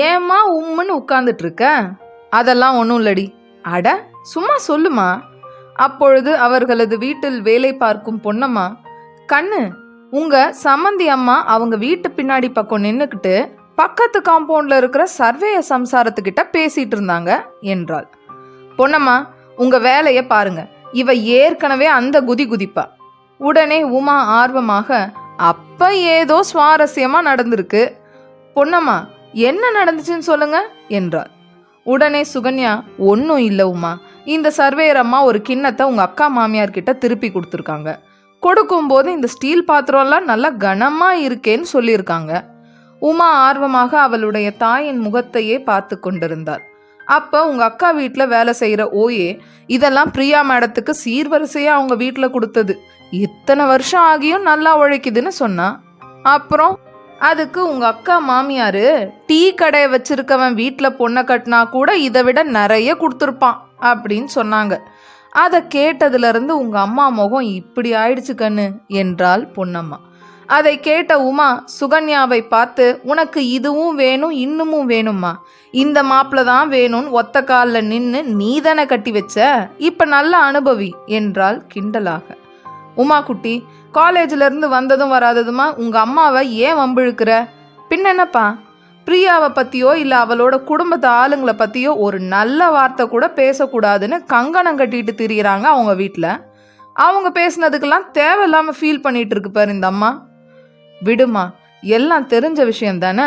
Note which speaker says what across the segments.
Speaker 1: ஏம்மா உம்முன்னு உட்கார்ந்துட்டு இருக்க அதெல்லாம் ஒன்றும் இல்லடி. அட சும்மா சொல்லுமா? அப்பொழுது அவர்களது வீட்டில் வேலை பார்க்கும் பொன்னம்மா கண்ணு உங்க சம்மந்தி அம்மா அவங்க வீட்டு பின்னாடி பக்கம் நின்னுக்கிட்டு பக்கத்து காம்பவுண்ட்ல இருக்கிற சர்வேய சம்சாரத்துக்கிட்ட பேசிட்டு இருந்தாங்க என்றாள். பொன்னம்மா உங்க வேலையை பாருங்க. இவ ஏற்கனவே அந்த குதி குதிப்பா. உடனே உமா ஆர்வமாக அப்ப ஏதோ சுவாரஸ்யமா நடந்திருக்கு. பொன்னம்மா என்ன நடந்துச்சுன்னு சொல்லுங்க என்றாள். உடனே சுகன்யா ஒன்றும் இல்லை உமா. இந்த சர்வேயர் அம்மா ஒரு கிண்ணத்தை உங்கள் அக்கா மாமியார் கிட்ட திருப்பி கொடுத்துருக்காங்க. கொடுக்கும்போது இந்த ஸ்டீல் பாத்திரம்லாம் நல்லா கனமாக இருக்கேன்னு சொல்லியிருக்காங்க. உமா ஆர்வமாக அவளுடைய தாயின் முகத்தையே பார்த்து கொண்டிருந்தாள். அப்போ உங்கள் அக்கா வீட்டில் வேலை செய்கிற ஓயே இதெல்லாம் பிரியா மேடத்துக்கு சீர்வரிசையாக அவங்க வீட்டில் கொடுத்தது. இத்தனை வருஷம் ஆகியும் நல்லா உழைக்குதுன்னு சொன்னா. அப்புறம்? அதுக்கு உங்க அக்கா மாமியார் டீ கடையை வச்சிருக்கவன் வீட்டில் பொண்ணை கட்டினா கூட இதை விட நிறைய கொடுத்துருப்பான் அப்படின்னு சொன்னாங்க. அதை கேட்டதுலேருந்து உங்கள் உங்க அம்மா முகம் இப்படி ஆயிடுச்சு கண்ணு என்றாள் பொன்னம்மா. அதை கேட்ட உமா சுகன்யாவை பார்த்து உனக்கு இதுவும் வேணும் இன்னமும் வேணுமா இந்த மாப்பிள்ள தான் வேணும்னு ஒத்த காலில் நின்று நீ தானே கட்டி வச்ச? இப்போ நல்ல அனுபவி என்றாள் கிண்டலாக. உமா குட்டி காலேஜ்ல இருந்து வந்ததும் வராததுமா உங்க அம்மாவை ஏன் வம்பிழுக்கிற? பின்னென்னப்பா? பிரியாவை பத்தியோ இல்ல அவளோட குடும்பத்து ஆளுங்களை பத்தியோ ஒரு நல்ல வார்த்தை கூட பேசக்கூடாதுன்னு கங்கணம் கட்டிட்டு திரியிறாங்க அவங்க வீட்டில் அவங்க பேசுனதுக்கெல்லாம் தேவையில்லாம ஃபீல் பண்ணிட்டு இருக்கு பாரு இந்த அம்மா. விடுமா எல்லாம் தெரிஞ்ச விஷயம் தானே?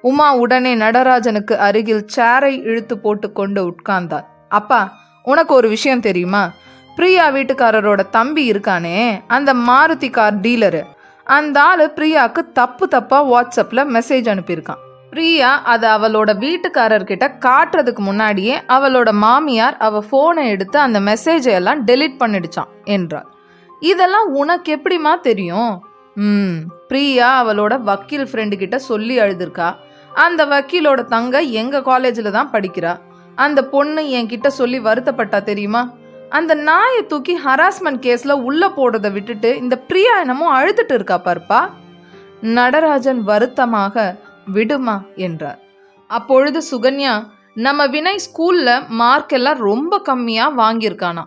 Speaker 1: உமா உடனே நடராஜனுக்கு அருகில் சேரை இழுத்து போட்டு கொண்டு உட்கார்ந்தாள். அப்பா உனக்கு ஒரு விஷயம் தெரியுமா? பிரியா வீட்டுக்காரரோட தம்பி இருக்கானே அந்த மாருதி கார் டீலரு. அந்த ஆள் பிரியாவுக்கு தப்பு தப்பாக வாட்ஸ்அப்பில் மெசேஜ் அனுப்பியிருக்கான். பிரியா அதை அவளோட வீட்டுக்காரர்கிட்ட காட்டுறதுக்கு முன்னாடியே அவளோட மாமியார் அவள் ஃபோனை எடுத்து அந்த மெசேஜை எல்லாம் டெலீட் பண்ணிடுச்சான் என்றாள். இதெல்லாம் உனக்கு எப்படிமா தெரியும்? ம் பிரியா அவளோட வக்கீல் ஃப்ரெண்டு கிட்ட சொல்லி அழுதுருக்கா. அந்த வக்கீலோட தங்க எங்கள் காலேஜில் தான் படிக்கிறா. அந்த பொண்ணு என்கிட்ட சொல்லி வருத்தப்பட்டா தெரியுமா? அந்த நாயை தூக்கி ஹராஸ்மெண்ட் கேஸில் உள்ளே போடுறதை விட்டுட்டு இந்த பிரியா என்னமோ அழுதுட்டு இருக்கா பாருப்பா. நடராஜன் வருத்தமாக விடுமா என்றார். அப்பொழுது சுகன்யா நம்ம வினய் ஸ்கூலில் மார்க் எல்லாம் ரொம்ப கம்மியாக வாங்கியிருக்கானா?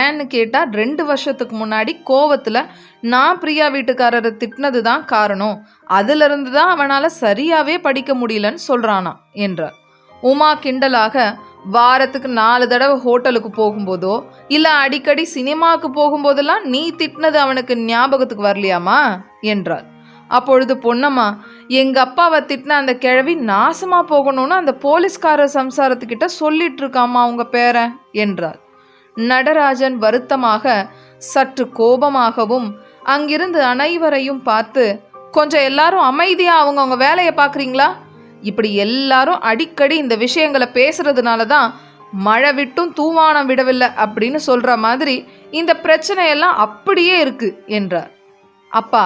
Speaker 1: ஏன்னு கேட்டால் ரெண்டு வருஷத்துக்கு முன்னாடி கோவத்தில் நான் பிரியா வீட்டுக்காரரை திட்டினது தான் காரணம். அதிலிருந்து தான் அவனால் சரியாகவே படிக்க முடியலன்னு சொல்கிறானா என்றார். உமா கிண்டலாக வாரத்துக்கு நாலு தடவை ஹோட்டலுக்கு போகும்போதோ இல்லை அடிக்கடி சினிமாவுக்கு போகும்போதெல்லாம் நீ திட்டினது அவனுக்கு ஞாபகத்துக்கு வரலையாமா? என்றாள். அப்பொழுது பொன்னம்மா எங்க அப்பாவை திட்டின அந்த கிழவி நாசமா போகணும்னு அந்த போலீஸ்காரர் சம்சாரத்துக்கிட்ட சொல்லிட்டு இருக்காமா அவங்க பேரன் என்றாள். நடராஜன் வருத்தமாக சற்று கோபமாகவும் அங்கிருந்து அனைவரையும் பார்த்து கொஞ்சம் எல்லாரும் அமைதியா அவங்கவுங்க வேலையை பார்க்குறீங்களா? இப்படி எல்லாரும் அடிக்கடி இந்த விஷயங்களை பேசுறதுனால தான் மழை விட்டும் தூவானம் விடவில்லை அப்படின்னு சொல்ற மாதிரி இந்த பிரச்சனையெல்லாம் அப்படியே இருக்கு என்றார். அப்பா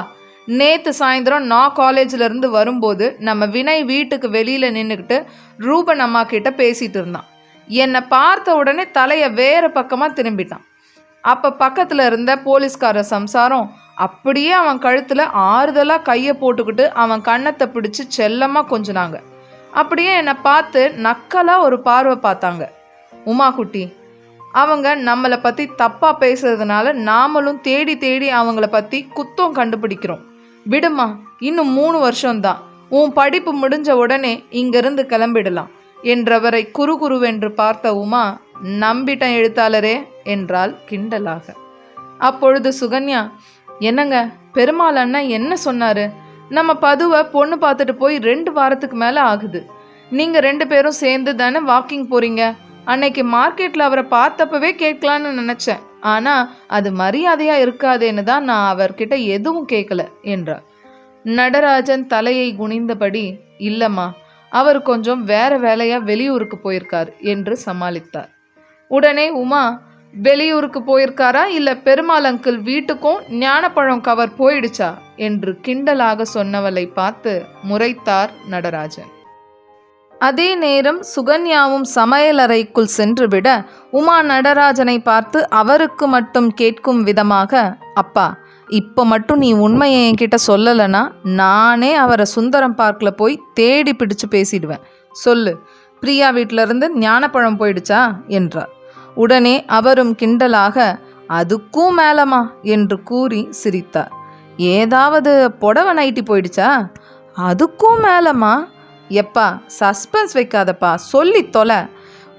Speaker 1: நேத்து சாயந்தரம் நான் காலேஜ்ல இருந்து வரும்போது நம்ம வினய் வீட்டுக்கு வெளியில நின்றுக்கிட்டு ரூபன் அம்மா கிட்ட பேசிட்டு இருந்தான். என்னை பார்த்த உடனே தலையை வேற பக்கமாக திரும்பிட்டான். அப்போ பக்கத்தில் இருந்த போலீஸ்கார சம்சாரம் அப்படியே அவன் கழுத்தில் ஆறுதலாக கையை போட்டுக்கிட்டு அவன் கன்னத்தை பிடிச்சு செல்லமாக கொஞ்சினாங்க. அப்படியே என்னை பார்த்து நக்கலாக ஒரு பார்வை பார்த்தாங்க. உமா குட்டி அவங்க நம்மளை பற்றி தப்பாக பேசுறதுனால நாமளும் தேடி தேடி அவங்கள பற்றி குத்தம் கண்டுபிடிக்கிறோம். விடுமா இன்னும் மூணு வருஷம்தான். உன் படிப்பு முடிஞ்ச உடனே இங்கிருந்து கிளம்பிடலாம் என்றவரை குறுகுருவென்று பார்த்த உமா நம்பிட்டேன் எழுத்தாளரே என்றாள் கிண்டலாக. அப்பொழுது சுகன்யா என்னங்க பெருமாள் அண்ணன் என்ன சொன்னாரு? நம்ம பதுவை பொண்ணு பார்த்துட்டு போய் ரெண்டு வாரத்துக்கு மேலே ஆகுது. நீங்கள் ரெண்டு பேரும் சேர்ந்து தானே வாக்கிங் போகிறீங்க அன்னைக்கு மார்க்கெட்டில் அவரை பார்த்தப்பவே கேட்கலான்னு நினச்சேன். ஆனால் அது மரியாதையாக இருக்காதேன்னு தான் நான் அவர்கிட்ட எதுவும் கேட்கல என்றார் நடராஜன் தலையை குனிந்தபடி இல்லைம்மா அவர் கொஞ்சம் வேற வேலையாக வெளியூருக்கு போயிருக்கார் என்று சமாளித்தார். உடனே உமா வெளியூருக்கு போயிருக்காரா? இல்ல பெருமாள் அங்கிள் வீட்டுக்கும் ஞானப்பழம் கவர் போயிடுச்சா? என்று கிண்டலாக சொன்னவளை பார்த்து முறைத்தார் நடராஜன். அதே நேரம் சுகன்யாவும் சமையலறைக்குள் சென்றுவிட உமா நடராஜனை பார்த்து அவருக்கு மட்டும் கேட்கும் விதமாக அப்பா இப்போ மட்டும் நீ உண்மையை என்கிட்ட சொல்லலைன்னா நானே அவரை சுந்தரம் பார்க்கில் போய் தேடி பிடிச்சு பேசிடுவேன். சொல்லு பிரியா வீட்ல இருந்து ஞானப்பழம் போயிடுச்சா? என்றார். உடனே அவரும் கிண்டலாக அதுக்கும் மேலமா? என்று கூறி சிரித்தார். ஏதாவது புடவை நைட்டி போயிடுச்சா? அதுக்கும் மேலமா? எப்பா சஸ்பென்ஸ் வைக்காதப்பா சொல்லி தொலை.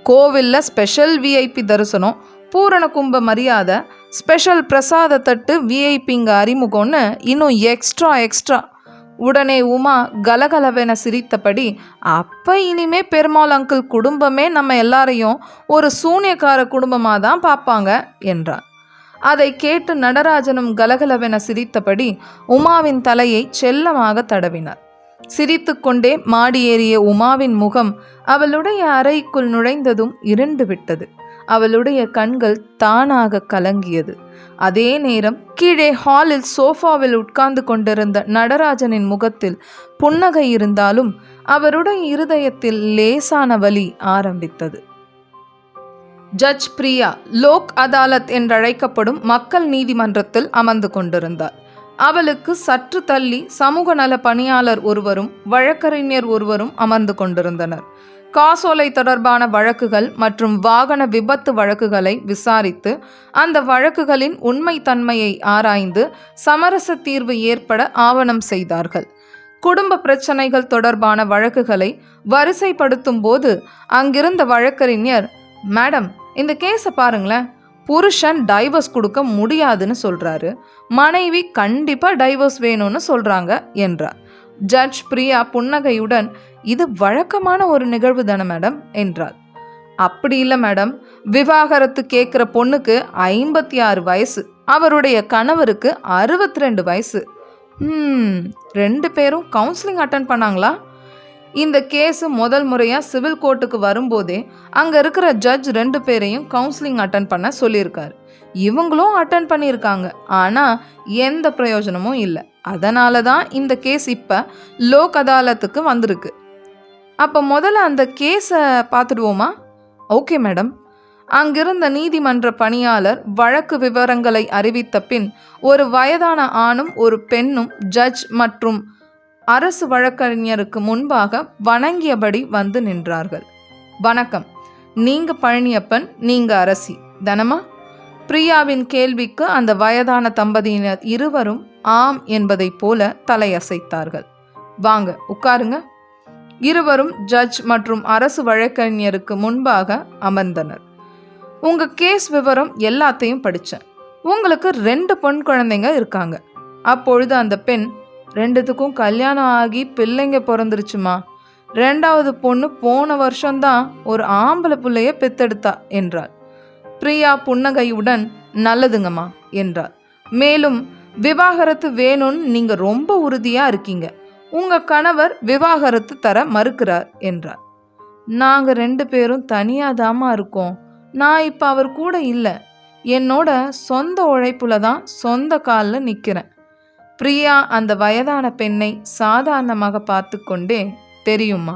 Speaker 1: கோவிலில் ஸ்பெஷல் விஐபி தரிசனம் பூரண கும்ப மரியாதை ஸ்பெஷல் பிரசாத தட்டு விஐபிங்க அறிமுகம்னு இன்னும் எக்ஸ்ட்ரா எக்ஸ்ட்ரா உடனே உமா கலகலவென சிரித்தபடி அப்ப இனிமே பெருமாள் அங்கிள் குடும்பமே நம்ம எல்லாரையும் ஒரு சூனியக்கார குடும்பமாக தான் பார்ப்பாங்க என்றார் அதை கேட்டு நடராஜனும் கலகலவென சிரித்தபடி உமாவின் தலையை செல்லமாக தடவினார். சிரித்துக்கொண்டே மாடி ஏறிய உமாவின் முகம் அவளுடைய அறைக்குள் நுழைந்ததும் இருண்டு விட்டது. அவளுடைய கண்கள் தானாக கலங்கியது. அதே நேரம் கீழே ஹாலில் சோஃபாவில் உட்கார்ந்து கொண்டிருந்த நடராஜனின் முகத்தில் புன்னகை இருந்தாலும் அவருடைய இருதயத்தில் லேசான வலி ஆரம்பித்தது. ஜட்ஜ் பிரியா லோக் அதாலத் என்றழைக்கப்படும் மக்கள் நீதிமன்றத்தில் அமர்ந்து கொண்டிருந்தார். அவளுக்கு சற்று தள்ளி சமூக நல பணியாளர் ஒருவரும் வழக்கறிஞர் ஒருவரும் அமர்ந்து கொண்டிருந்தனர். காசோலை தொடர்பான வழக்குகள் மற்றும் வாகன விபத்து வழக்குகளை விசாரித்து அந்த வழக்குகளின் உண்மைத்தன்மையை ஆராய்ந்து சமரச தீர்வு ஏற்பட ஆவணம் செய்தார்கள். குடும்ப பிரச்சனைகள் தொடர்பான வழக்குகளை வரிசைப்படுத்தும் போது அங்கிருந்த வழக்கறிஞர் மேடம் இந்த கேஸை பாருங்களேன். புருஷன் டைவர்ஸ் கொடுக்க முடியாதுன்னு சொல்றாரு. மனைவி கண்டிப்பா டைவர்ஸ் வேணும்னு சொல்றாங்க என்றார். ஜட்ஜ் பிரியா புன்னகையுடன் இது வழக்கமான ஒரு நிகழ்வு தானே மேடம் என்றார் அப்படி இல்லை மேடம். விவாகரத்து கேட்குற பொண்ணுக்கு ஐம்பத்தி ஆறு வயசு அவருடைய கணவருக்கு அறுபத்தி ரெண்டு வயசு ரெண்டு பேரும் கவுன்சிலிங் அட்டன் பண்ணாங்களா? இந்த கேஸு முதல் முறையாக சிவில் கோர்ட்டுக்கு வரும்போதே அங்கே இருக்கிற ஜட்ஜ் ரெண்டு பேரையும் கவுன்சிலிங் அட்டன் பண்ண சொல்லியிருக்காரு. இவங்களும் அட்டன் பண்ணியிருக்காங்க. ஆனால் எந்த பிரயோஜனமும் இல்லை. அதனால தான் இந்த கேஸ் இப்போ லோக் அதாலத்துக்கு வந்திருக்கு. அப்போ முதல்ல அந்த கேஸை பார்த்துடுவோமா? ஓகே மேடம் அங்கிருந்த நீதிமன்ற பணியாளர் வழக்கு விவரங்களை அறிவித்த பின் ஒரு வயதான ஆணும் ஒரு பெண்ணும் ஜட்ஜ் மற்றும் அரசு வழக்கறிஞருக்கு முன்பாக வணங்கியபடி வந்து நின்றார்கள். வணக்கம். நீங்க பழனியப்பன் நீங்க அரசி. தனமா? பிரியாவின் கேள்விக்கு அந்த வயதான தம்பதியினர் இருவரும் ஆம் என்பதைப் போல தலையசைத்தார்கள். வாங்க உட்காருங்க. இருவரும் ஜட்ஜ் மற்றும் அரசு வழக்கறிஞருக்கு முன்பாக அமர்ந்தனர். உங்க கேஸ் விவரம் எல்லாத்தையும் படித்தேன் உங்களுக்கு ரெண்டு பெண் குழந்தைங்க இருக்காங்க. அப்பொழுது அந்த பெண் ரெண்டுத்துக்கும் கல்யாணம் ஆகி பிள்ளைங்க பிறந்துருச்சுமா? ரெண்டாவது பொண்ணு போன வருஷம்தான் ஒரு ஆம்பளை பிள்ளைய பெத்தெடுத்தா? என்றாள். பிரியா புன்னகையுடன் நல்லதுங்கம்மா என்றார். மேலும் விவாகரத்து வேணும்னு நீங்க ரொம்ப உறுதியா இருக்கீங்க. உங்க கணவர் விவாகரத்து தர மறுக்கிறார் என்றார். நாங்க ரெண்டு பேரும் தனியாதாமா இருக்கோம். நான் இப்ப அவர் கூட இல்லை. என்னோட சொந்த உழைப்புல தான் சொந்த காலில் நிற்கிறேன் பிரியா அந்த வயதான பெண்ணை சாதாரணமாக பார்த்து கொண்டே தெரியுமா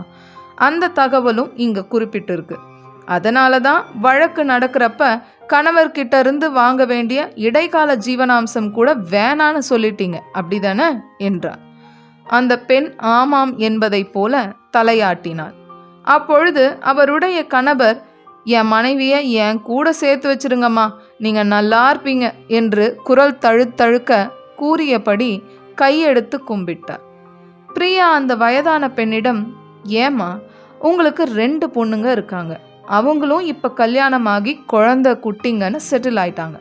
Speaker 1: அந்த தகவலும் இங்க குறிப்பிட்டிருக்கு. அதனால தான் வழக்கு நடக்கிறப்ப கணவர்கிட்ட இருந்து வாங்க வேண்டிய இடைக்கால ஜீவனாம்சம் கூட வேணான்னு சொல்லிட்டீங்க. அப்படிதானே? என்றார். அந்த பெண் ஆமாம் என்பதைப் போல தலையாட்டினாள். அப்பொழுது அவருடைய கணவர் என் மனைவியை என் கூட சேர்த்து வச்சிருங்கம்மா. நீங்க நல்லா இருப்பீங்க என்று குரல் தழுத்தழுக்க கூறியபடி கையெடுத்து கும்பிட்டார். பிரியா அந்த வயதான பெண்ணிடம் ஏம்மா உங்களுக்கு ரெண்டு பொண்ணுங்க இருக்காங்க. அவங்களும் இப்போ கல்யாணமாகி குழந்தை குட்டிங்கன்னு செட்டில் ஆயிட்டாங்க.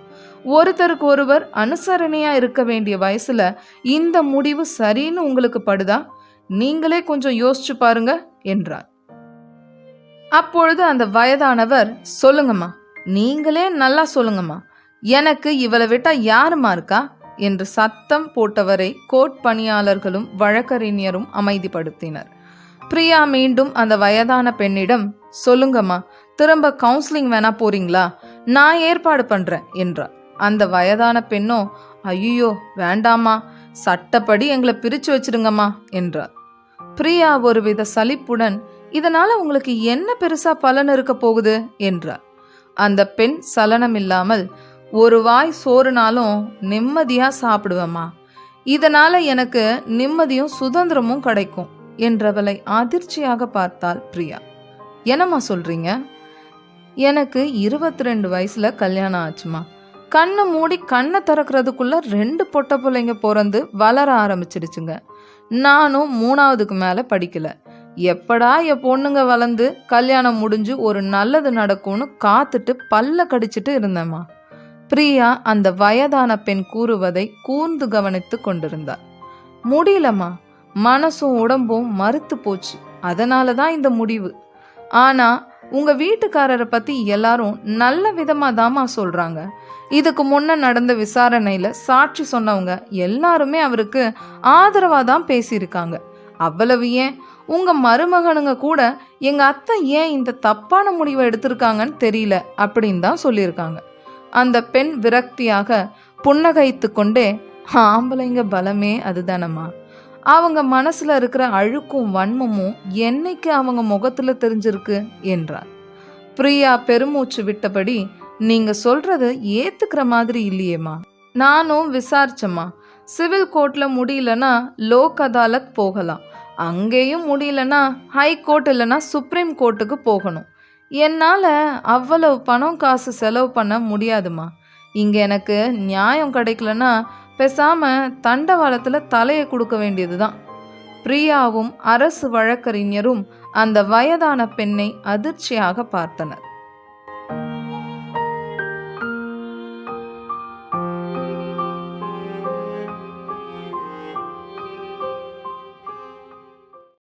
Speaker 1: ஒருத்தருக்கு ஒருவர் அனுசரணையாக இருக்க வேண்டிய வயசில் இந்த முடிவு சரின்னு உங்களுக்கு படுதா? நீங்களே கொஞ்சம் யோசிச்சு பாருங்க என்றார். அப்பொழுது அந்த வயதானவர் சொல்லுங்கம்மா நீங்களே நல்லா சொல்லுங்கம்மா எனக்கு இவளை விட்டா யாருமா இருக்கா? என்று சத்தம் போட்டவரை கோர்ட் பணியாளர்களும் வழக்கறிஞரும் அமைதிப்படுத்தினர். பிரியா மீண்டும் அந்த வயதான பெண்ணிடம் சொல்லுங்கம்மா திரும்ப கவுன்சிலிங் வேணா போறீங்களா? நான் ஏற்பாடு பண்றேன் என்றார் அந்த வயதான பெண்ணோ ஐயோ வேண்டாமா சட்டப்படி எங்களை பிரிச்சு வச்சிருங்கம்மா என்றார் பிரியா ஒருவித சலிப்புடன் இதனால உங்களுக்கு என்ன பெருசா பலன் இருக்க போகுது? என்றார் அந்த பெண் சலனம் இல்லாமல் ஒரு வாய் சோறுனாலும் நிம்மதியா சாப்பிடுவேம்மா. இதனால எனக்கு நிம்மதியும் சுதந்திரமும் கிடைக்கும் என்றவளை அதிர்ச்சியாக பார்த்தாள் பிரியா. என்னம்மா சொல்கிறீங்க எனக்கு இருபத்தி ரெண்டு வயசில் கல்யாணம் ஆச்சுமா கண்ணை மூடி கண்ணை திறக்கிறதுக்குள்ளே ரெண்டு பொட்ட பிள்ளைங்க பிறந்து வளர ஆரம்பிச்சிடுச்சுங்க. நானும் மூணாவதுக்கு மேலே படிக்கலை. எப்படா என் பொண்ணுங்க வளர்ந்து கல்யாணம் முடிஞ்சு ஒரு நல்லது நடக்கும்னு காத்துட்டு பல்ல கடிச்சிட்டு இருந்தேம்மா. பிரியா அந்த வயதான பெண் கூறுவதை கூர்ந்து கவனித்து கொண்டிருந்தார் முடியலம்மா. மனசும் உடம்பும் மறுத்து போச்சு. அதனால தான் இந்த முடிவு. ஆனா உங்க வீட்டுக்காரரை பத்தி எல்லாரும் நல்ல விதமா தாமா சொல்றாங்க. இதுக்கு முன்ன நடந்த விசாரணையில சாட்சி சொன்னவங்க எல்லாருமே அவருக்கு ஆதரவா தான் பேசியிருக்காங்க. அவ்வளவு ஏன்? உங்க மருமகனுங்க கூட எங்க அத்தை ஏன் இந்த தப்பான முடிவை எடுத்திருக்காங்கன்னு தெரியல அப்படின்னு தான் சொல்லியிருக்காங்க. அந்த பெண் விரக்தியாக புன்னகைத்து கொண்டே ஆம்பளைங்க பலமே அதுதானம்மா. அவங்க மனசுல இருக்கிற அழுக்கும் வன்மமும் என்னைக்கு அவங்க முகத்துல தெரிஞ்சிருக்கு என்றார். பிரியா பெருமூச்சு விட்டபடி நீங்க சொல்றது ஏத்துக்கிற மாதிரி இல்லையேம்மா. நானும் விசாரிச்சம்மா. சிவில் கோர்ட்ல முடியலன்னா லோக் அதாலத் போகலாம். அங்கேயும் முடியலன்னா ஹை கோர்ட் இல்லைன்னா சுப்ரீம் கோர்ட்டுக்கு போகணும். என்னால் அவ்வளவு பணம் காசு செலவு பண்ண முடியாதுமா இங்கே எனக்கு நியாயம் கிடைக்கலன்னா பேசாமல் தண்டவாளத்தில் தலையை கொடுக்க வேண்டியது தான் பிரியாவும் அரசு வழக்கறிஞரும் அந்த வயதான பெண்ணை அதிர்ச்சியாக பார்த்தனர்.